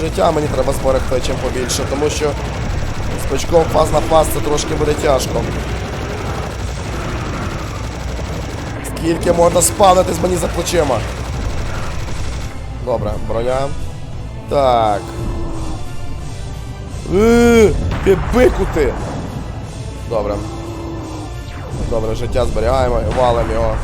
життя мені треба зберегти чим побільше, тому що з бачком фаз на фаз це трошки буде тяжко. Скільки можна спавнитись мені за плечима? Добре, броня. Так. Е, Ти бику ти! Добре. Добре, життя зберігаємо і валимо його.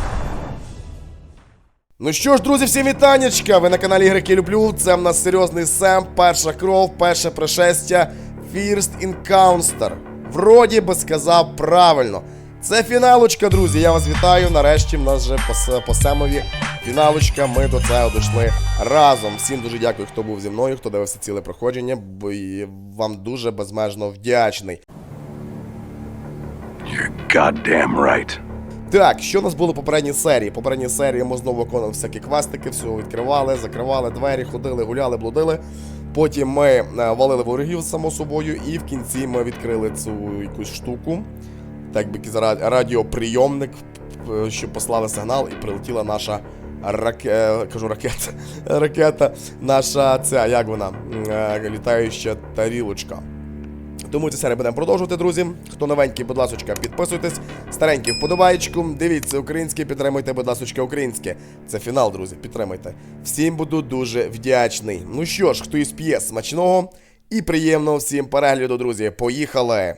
Ну що ж, друзі, всім вітанечка! Ви на каналі Ігрики Люблю. Це в нас серйозний Сем, перша кров, перше пришестя, First Encounter. Вроді би сказав правильно. Це фіналочка, друзі. Я вас вітаю. Нарешті в нас вже по, Семові фіналочка. Ми до цього дійшли разом. Всім дуже дякую, хто був зі мною, хто дивився ціле проходження, бо вам дуже безмежно вдячний. You're goddamn right. Так, що у нас було в попередній серії? В попередній серії ми знову виконували всякі квестики, все відкривали, закривали двері, ходили, гуляли, блудили. Потім ми е, валили ворогів, само собою, і в кінці ми відкрили цю якусь штуку. Так би радіоприйомник, е, що послали сигнал, і прилетіла наша раке... е, кажу ракета. ракета, наша ця, як вона? Літаюча тарілочка. Тому цю серію будемо продовжувати, друзі. Хто новенький, будь ласочка, підписуйтесь. Старенький вподобаєчку. Дивіться українське, підтримуйте, будь ласочка, українське. Це фінал, друзі, підтримуйте. Всім буду дуже вдячний. Ну що ж, хто із п'є, смачного і приємного всім перегляду, друзі. Поїхали!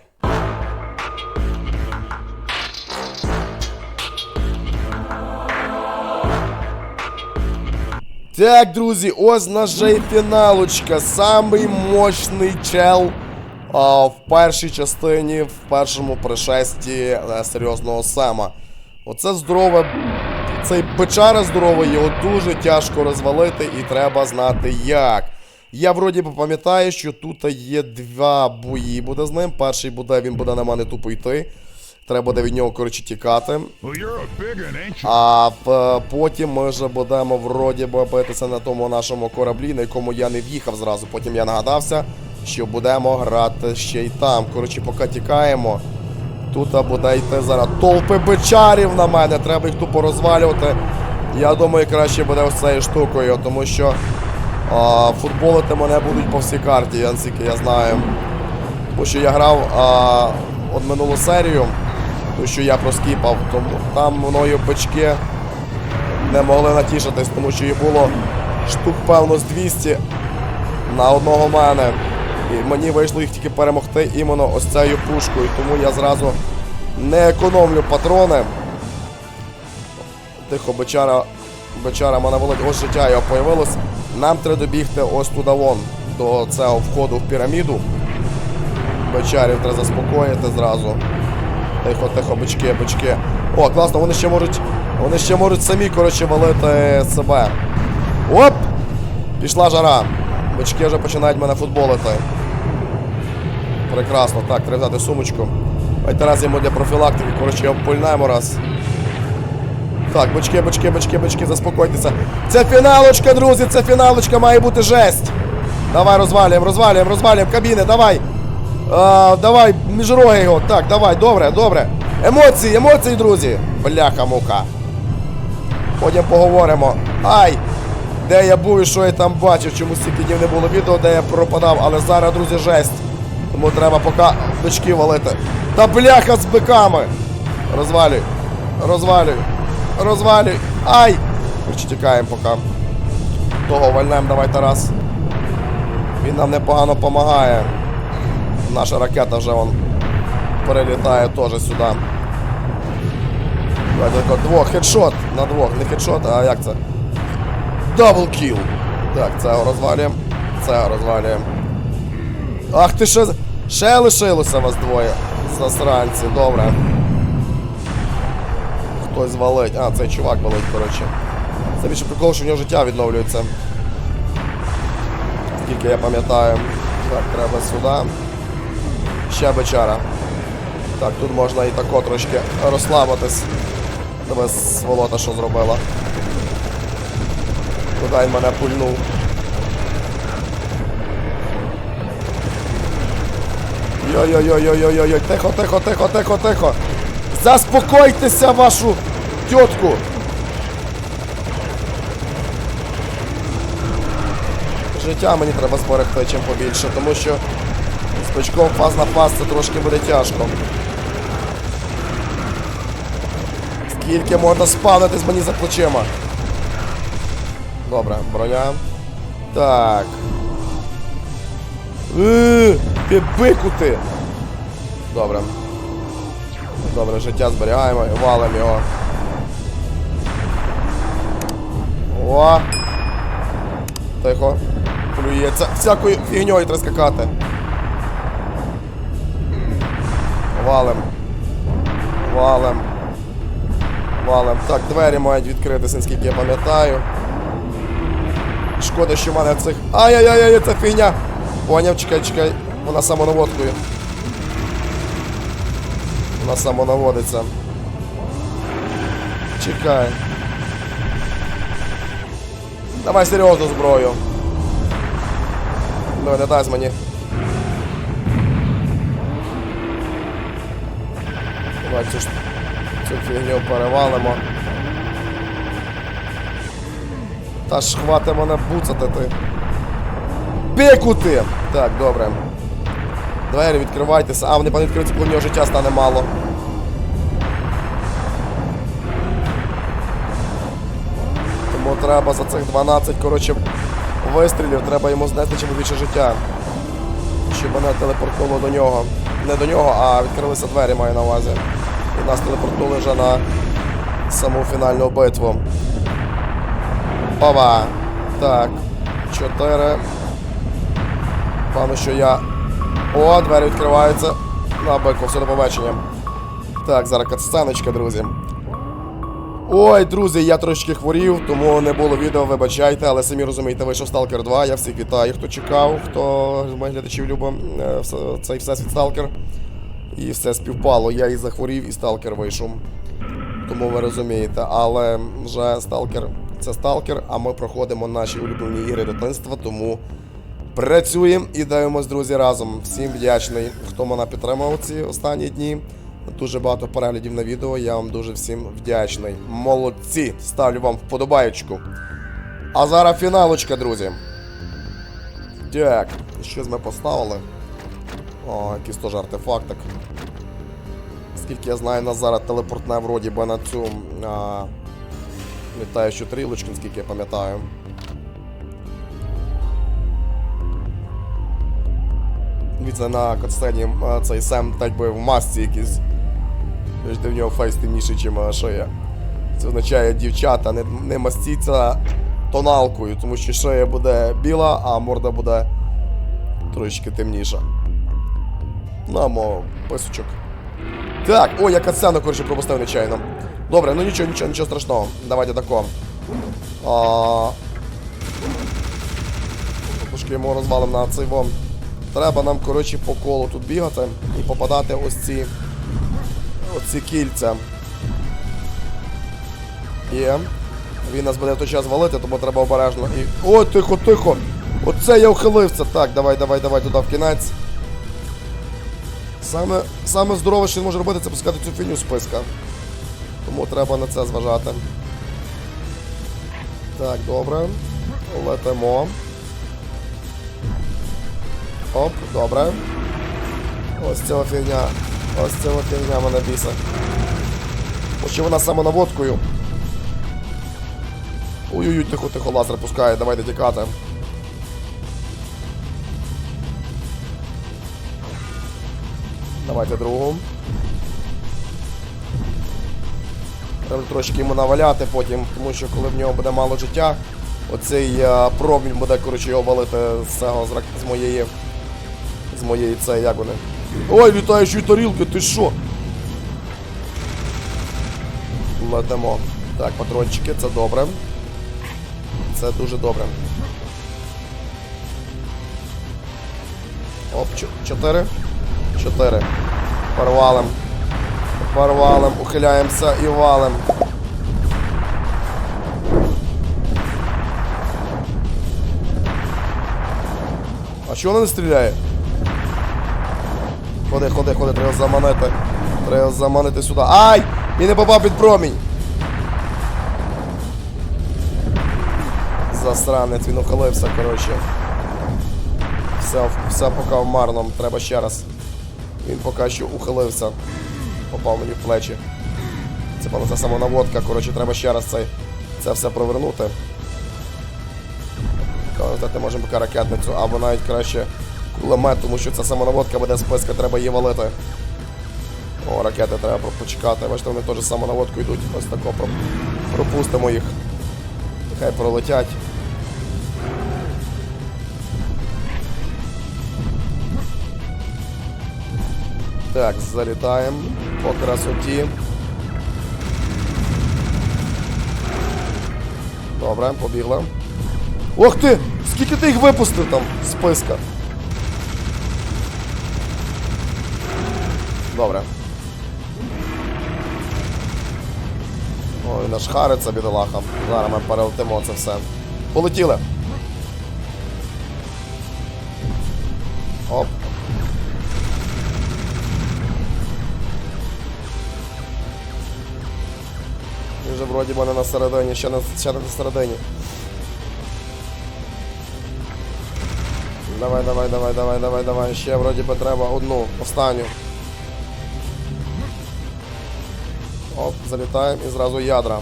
Так, друзі, ось наша і фіналочка. Самий мощний чел в першій частині, в першому пришесті е, серйозного Сема. Оце здорове. Цей печара здоровий, його дуже тяжко розвалити, і треба знати як. Я вроді би пам'ятаю, що тут є два бої буде з ним. Перший буде, він буде на мене тупо йти. Треба буде від нього, коротше, тікати. А потім ми вже будемо вроді би битися на тому нашому кораблі, на якому я не в'їхав зразу. Потім я нагадався, що будемо грати ще й там. Коротше, поки тікаємо. Тут буде йти зараз толпи бичарів на мене, треба їх тупо розвалювати. Я думаю, краще буде ось цією штукою, тому що а, футболити мене будуть по всій карті, я наскільки я знаю. Тому що я грав а, от минулу серію, тому що я проскіпав, тому там мною бички не могли натішитись, тому що їх було штук, певно, з 200 на одного мене. І мені вийшло їх тільки перемогти іменно ось цією пушкою, тому я зразу не економлю патрони. Тихо, бичара, бичара мене ось життя його появилось. Нам треба добігти ось туди вон, до цього входу в піраміду. Бичарів треба заспокоїти зразу. Тихо, тихо, бички, бички. О, класно, вони ще можуть. Вони ще можуть самі, коротше, валити себе. Оп! Пішла жара. Бички вже починають мене футболити. Прекрасно. Так, треба взяти сумочку. Давайте раз йому для профілактики, коротше, його пульнаємо раз. Так, бочки, бочки, бочки, бочки, заспокойтеся. Це фіналочка, друзі, це фіналочка, має бути жесть. Давай розвалюємо, розвалюємо, розвалюємо кабіни, давай. А, давай, між роги його. Так, давай, добре, добре. Емоції, емоції, друзі. Бляха-мука. Потім поговоримо. Ай! Де я був і що я там бачив, чому стільки днів не було відео, де я пропадав, але зараз, друзі, жесть. Тому треба поки бички валити. Та бляха з биками! Розвалюй. Розвалюй. Розвалюй. Ай! Короче, тікаємо поки. Того вальнем, давай Тарас. Він нам непогано допомагає. Наша ракета вже вон перелітає теж сюди. Давайте тако, двох, хедшот на двох, не хедшот, а як це? Дабл кіл. Так, цього розвалюємо. Цього розвалюємо. Ах ти ще. Ще лишилося вас двоє. Засранці, добре. Хтось валить. А, цей чувак валить, коротше. Це більше прикол, що в нього життя відновлюється. Тільки я пам'ятаю. Так, треба сюди. Ще бичара. Так, тут можна і тако трошки розслабитись. Тебе сволота що зробила. Він мене пульнув. Йой-йой-йой-йой-йой-йой, тихо, тихо, тихо, тихо, тихо. Заспокойтеся вашу тітку. Життя мені треба зберегти чим побільше, тому що з бичком фаз на фаз це трошки буде тяжко. Скільки можна спавнитись мені за плечима? Добре, броня. Так. Е, ти бику ти! Добре. Добре, життя зберігаємо і валимо його. О! Тихо. Плюється. Всякою фігньою треба скакати. Валим. Валим. Валим. Так, двері мають відкритися, наскільки я пам'ятаю. Шкода, що в мене цих. Ай-яй-яй, це фігня! Поняв, чекай, чекай. Вона самонаводкою. Вона самонаводиться. Чекай. Давай серйозну зброю. Ну, не дасть мені. Давай цю, цю фігню перевалимо. Та ж хвати мене буцати ти. Бікути! Так, добре. Двері відкривайтеся. А, вони пане відкриються, коли в нього життя стане мало. Тому треба за цих 12, коротше, вистрілів, треба йому знести чим більше життя. Щоб мене телепортнуло до нього. Не до нього, а відкрилися двері, маю на увазі. І нас телепортнули вже на саму фінальну битву. Ова. Так. Чотири. Певно, що я. О, двері відкриваються. На бику, все до побачення. Так, зараз катсценочка, друзі. Ой, друзі, я трошки хворів, тому не було відео, вибачайте, але самі розумієте, вийшов Stalker 2. Я всіх вітаю, хто чекав, хто з моїх глядачів любив е, цей всесвіт Stalker. І все співпало. Я і захворів, і Stalker вийшов. Тому ви розумієте, але вже Stalker це Stalker, а ми проходимо наші улюблені ігри дитинства, тому працюємо і дивимось, друзі, разом. Всім вдячний, хто мене підтримав ці останні дні. Дуже багато переглядів на відео. Я вам дуже всім вдячний. Молодці! Ставлю вам вподобаєчку. А зараз фіналочка, друзі. Так, що ж ми поставили? О, якийсь теж артефактик. Скільки я знаю, нас зараз телепортне вроді би на цю а, літаючу трілочку, наскільки я пам'ятаю. Дивіться на катсцені цей Сем так би в масці якийсь. Бачите, в нього фейс темніший, ніж шия. Це означає, дівчата, не, не мастіться тоналкою, тому що шия буде біла, а морда буде трошечки темніша. Намо, писочок. Так, ой, я катсцену, коротше, пропустив нечайно. Добре, ну нічого, нічого, нічого страшного. Давайте тако. А... Трошки йому розвалим на цей вон. Треба нам, коротше, по колу тут бігати і попадати ось ці. Оці кільця. Є. Він нас буде в той час валити, тому треба обережно. І... О, тихо, тихо! Оце я ухилився. Так, давай, давай, давай туди в кінець. Саме, саме здорове, що він може робити, це пускати цю фіню списка. Тому треба на це зважати. Так, добре. Летимо. Оп, добре. Ось ця фігня. Ось ця фігня мене біса. Ось вона самонаводкою. Ой-ой-ой, тихо, тихо, лазер пускає, давайте тікати. Давайте другу. Треба трошки йому наваляти потім, тому що коли в нього буде мало життя, оцей е, промінь буде, коротше, його валити з цього з моєї. З моєї це, як вони. Ой, літаючі тарілки, ти що? Летимо. Так, патрончики, це добре. Це дуже добре. Оп, чотири. Чотири. Порвалим. Порвалим, ухиляємося і валим. А чого вона не стріляє? Ходи, ходи, ходи, треба заманити. Треба заманити сюди. Ай! І не попав під промінь. Засранець, він ухилився, коротше. Все, все поки в марному, треба ще раз. Він поки що ухилився. Попав мені в плечі. Це певно та самонаводка, коротше, треба ще раз цей, це все провернути. Коли можемо поки ракетницю, або навіть краще кулемет, тому що ця самонаводка буде списка, треба її валити. О, ракети треба почекати. Бачите, вони теж самонаводку йдуть. Ось тако про- пропустимо їх. Нехай пролетять. Так, залітаємо по красоті. Добре, побігла. Ох ти! Скільки ти їх випустив там з списка? Добре. Ой, аж хариться, бідолаха. Зараз ми перелетимо це все. Полетіли. Оп. Він вже вроді мене на середині, ще не, ще не на середині. Давай, давай, давай, давай, давай, давай. Ще вроді би треба одну, останню. Оп, залітаємо і зразу ядра.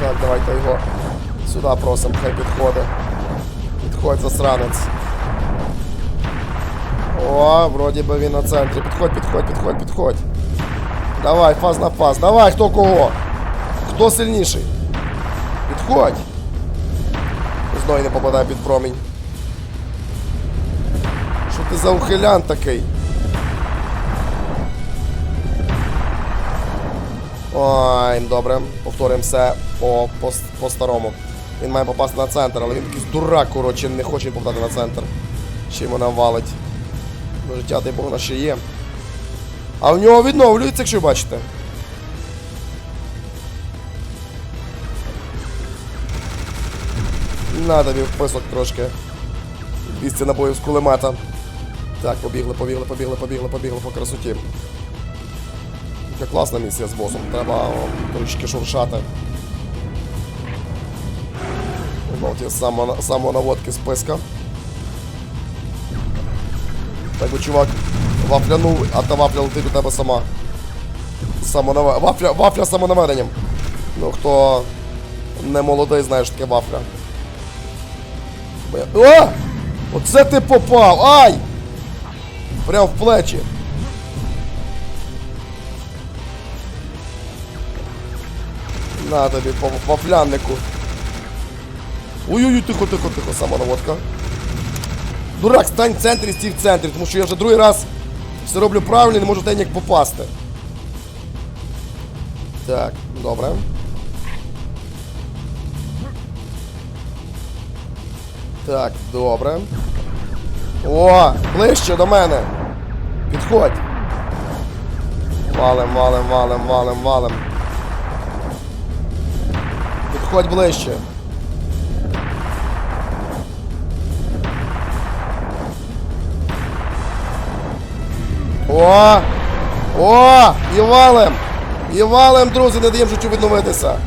Так, давайте його сюди просимо, хай підходить. Підходь засранець. О, вроді би він на центрі. Підходь, підходь, підходь, підходь. Давай, фаз на фаз. Давай, хто кого? Хто сильніший? Підходь. Зной не попадає під промінь. Що ти за ухилян такий? Ой, добре. Повторюємо все по, по, по старому. Він має попасти на центр, але він якийсь дурак, коротше, не хоче попадати на центр. Ще йому навалить. До життя, дай Бог, у ще є. А в нього відновлюється, якщо бачите. На тобі вписок трошки. 200 набоїв з кулемета. Так, побігли, побігли, побігли, побігли, побігли по красоті. Яка класна місія з босом. Треба трішки шуршати. Ті само, самонаводки списка. Так би чувак вафлянув, а та вафля летить у тебе сама. Самонав... Вафля, вафля самонаведенням. Ну хто не молодий, знаєш таке вафля. О! Оце ти попав! Ай! Прям в плечі. На тобі по вафляннику. Ой-ой-ой, тихо, тихо, тихо, самонаводка. Дурак, стань в центрі, стій в центрі, тому що я вже другий раз все роблю правильно і не можу в як попасти. Так, добре. Так, добре. О, ближче до мене. Підходь. Валим, валим, валим, валим, валим. Підходь ближче. О! О! І валим! І валим, друзі, не даємо життю відновитися.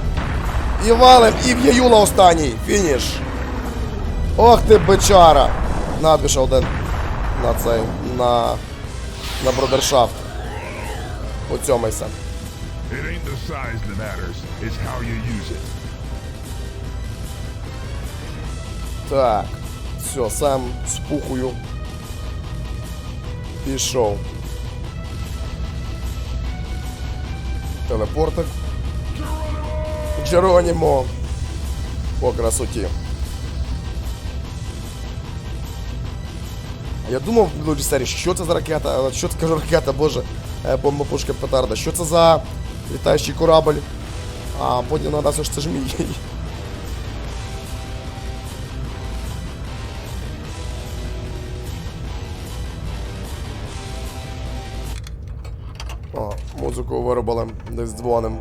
І валим, і в'яюла останній. Фініш. Ох ти бичара! Надвіша один на цей, на, на бродершафт. Оцьомайся. It ain't the size that matters, it's how you use it. Так. Все, сам спухую. Пішов. Телепортик. Джеронімо. По красоті. Я думав в минулій серії, що це за ракета, е, що це кажу ракета, боже, е, бомба пушка петарда, що це за літаючий корабль, а потім нагадався, що це ж мій. Музику виробили, десь дзвоним.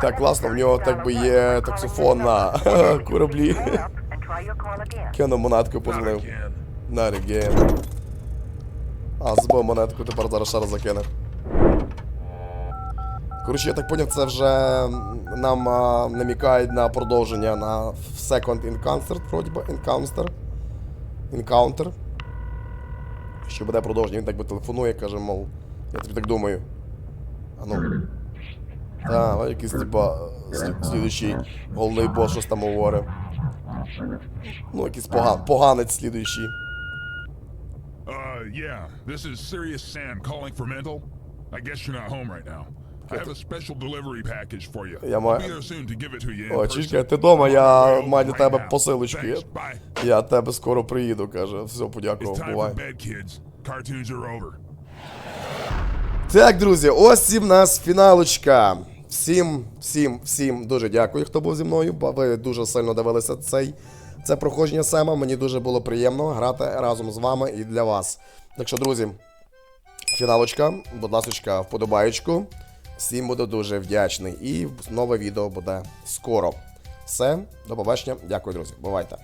Так, класно, в нього так би є таксофон на кораблі. Кинув монетку, позвонив. again. А, збив монетку, тепер зараз ще раз закине. Коротше, я так поняв, це вже нам а, намікають на продовження на Second Encounter, вроді би, Encounter. Encounter. Що буде продовження, він так би телефонує, каже, мов, я тобі так думаю. А ну. Ось якийсь типа слід- слідуючий головний бос щось там говорить. Ну, якийсь поган, поганець слідуючий. Uh, yeah, this is Sirius Sam calling for Mental. I guess you're not home right now. I have a special delivery package for you. Я I'll маю- be there soon to give it to you. О, чічка, ти дома, я маю way тебе. Thanks, bye. Я тебе скоро приїду, каже. Все, подякував, time бувай. bed, kids. Cartoons are over. Так, друзі, ось і в нас фіналочка. Всім, всім, всім дуже дякую, хто був зі мною. Ви дуже сильно дивилися цей, це проходження Сема. Мені дуже було приємно грати разом з вами і для вас. Так що, друзі, фіналочка, будь ласка, вподобаєчку. Всім буду дуже вдячний. І нове відео буде скоро. Все, до побачення. Дякую, друзі. Бувайте.